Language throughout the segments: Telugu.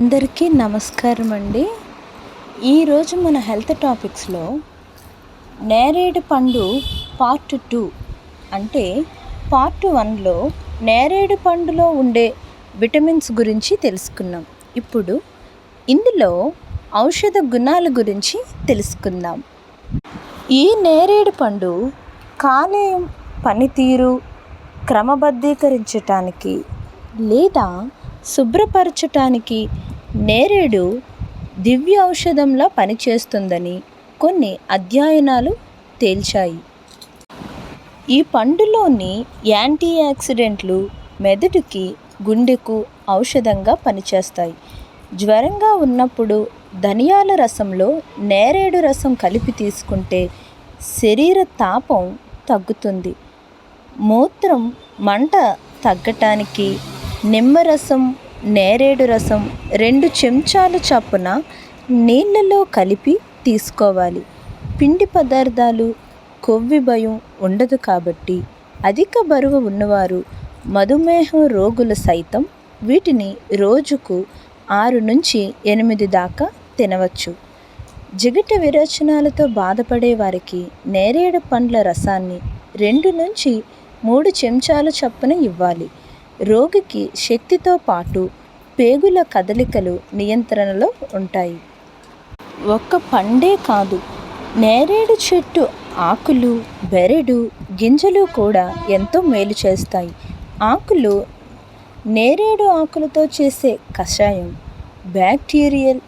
అందరికీ నమస్కారం అండి ఈరోజు మన హెల్త్ టాపిక్స్లో నేరేడు పండు పార్ట్ టూ అంటే పార్ట్ వన్లో నేరేడు పండులో ఉండే విటమిన్స్ గురించి తెలుసుకున్నాం ఇప్పుడు ఇందులో ఔషధ గుణాల గురించి తెలుసుకుందాం. ఈ నేరేడు పండు కాలేయం పనితీరు క్రమబద్ధీకరించటానికి లేదా శుభ్రపరచటానికి నేరేడు దివ్య ఔషధంలా పనిచేస్తుందని కొన్ని అధ్యయనాలు తేల్చాయి. ఈ పండులోని యాంటీ ఆక్సిడెంట్లు మెదడుకి గుండెకు ఔషధంగా పనిచేస్తాయి. జ్వరంగా ఉన్నప్పుడు ధనియాల రసంలో నేరేడు రసం కలిపి తీసుకుంటే శరీర తాపం తగ్గుతుంది. మూత్రం మంట తగ్గటానికి నిమ్మరసం నేరేడు రసం రెండు చెంచాలు చప్పున నీళ్ళలో కలిపి తీసుకోవాలి. పిండి పదార్థాలు కొవ్వి భయం ఉండదు కాబట్టి అధిక బరువు ఉన్నవారు మధుమేహం రోగులు సైతం వీటిని రోజుకు ఆరు నుంచి ఎనిమిది దాకా తినవచ్చు. జిగట విరోచనాలతో బాధపడే వారికి నేరేడు పండ్ల రసాన్ని రెండు నుంచి మూడు చెంచాల చప్పున ఇవ్వాలి. రోగికి శక్తితో పాటు పేగుల కదలికలు నియంత్రణలో ఉంటాయి. ఒక్క పండే కాదు నేరేడు చెట్టు ఆకులు బెరడు గింజలు కూడా ఎంతో మేలు చేస్తాయి. ఆకులు నేరేడు ఆకులతో చేసే కషాయం బ్యాక్టీరియల్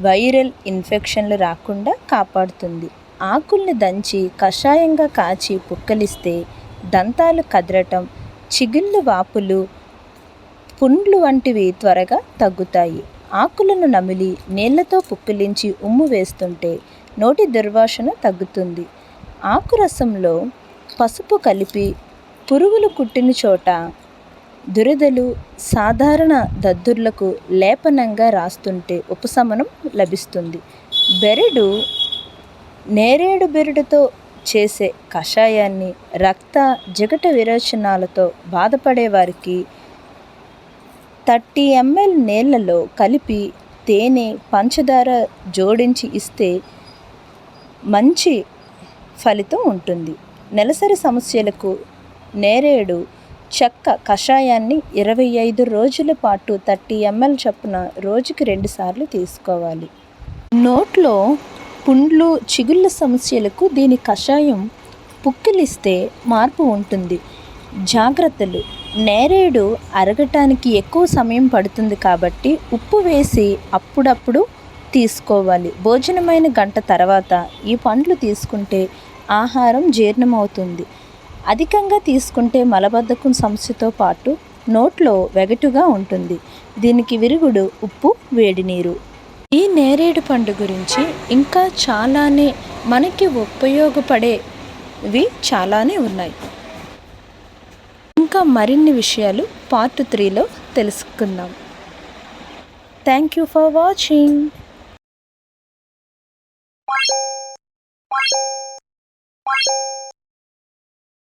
వైరల్ ఇన్ఫెక్షన్లు రాకుండా కాపాడుతుంది. ఆకుల్ని దంచి కషాయంగా కాచి పుక్కలిస్తే దంతాలు కదలటం చిగుళ్ళు వాపులు పుండ్లు వంటివి త్వరగా తగ్గుతాయి. ఆకులను నమిలి నీళ్ళతో పుక్కిలించి ఉమ్ము వేస్తుంటే నోటి దుర్వాసన తగ్గుతుంది. ఆకు రసంలో పసుపు కలిపి పురుగులు కుట్టిన చోట దురదలు సాధారణ దద్దుర్లకు లేపనంగా రాస్తుంటే ఉపశమనం లభిస్తుంది. బెరడు నేరేడు బెరడుతో చేసే కషాయాన్ని రక్త జిగట విరోచనాలతో బాధపడే వారికి థర్టీ ఎంఎల్ నీళ్ళలో కలిపి తేనె పంచదార జోడించి ఇస్తే మంచి ఫలితం ఉంటుంది. నెలసరి సమస్యలకు నేరేడు చెక్క కషాయాన్ని ఇరవై ఐదు రోజుల పాటు థర్టీ ఎంఎల్ చొప్పున రోజుకి రెండుసార్లు తీసుకోవాలి. నోట్లో పుండ్లు చిగుళ్ళ సమస్యలకు దీని కషాయం పుక్కిలిస్తే మార్పు ఉంటుంది. జాగ్రత్తలు. నేరేడు అరగటానికి ఎక్కువ సమయం పడుతుంది కాబట్టి ఉప్పు వేసి అప్పుడప్పుడు తీసుకోవాలి. భోజనమైన గంట తర్వాత ఈ పండ్లు తీసుకుంటే ఆహారం జీర్ణమవుతుంది. అధికంగా తీసుకుంటే మలబద్ధకం సమస్యతో పాటు నోట్లో వెగటుగా ఉంటుంది. దీనికి విరుగుడు ఉప్పు వేడి నీరు. ఈ నేరేడు పండు గురించి ఇంకా చాలానే మనకి ఉపయోగపడేవి చాలానే ఉన్నాయి. ఇంకా మరిన్ని విషయాలు పార్ట్ త్రీలో తెలుసుకుందాం. Thank you for watching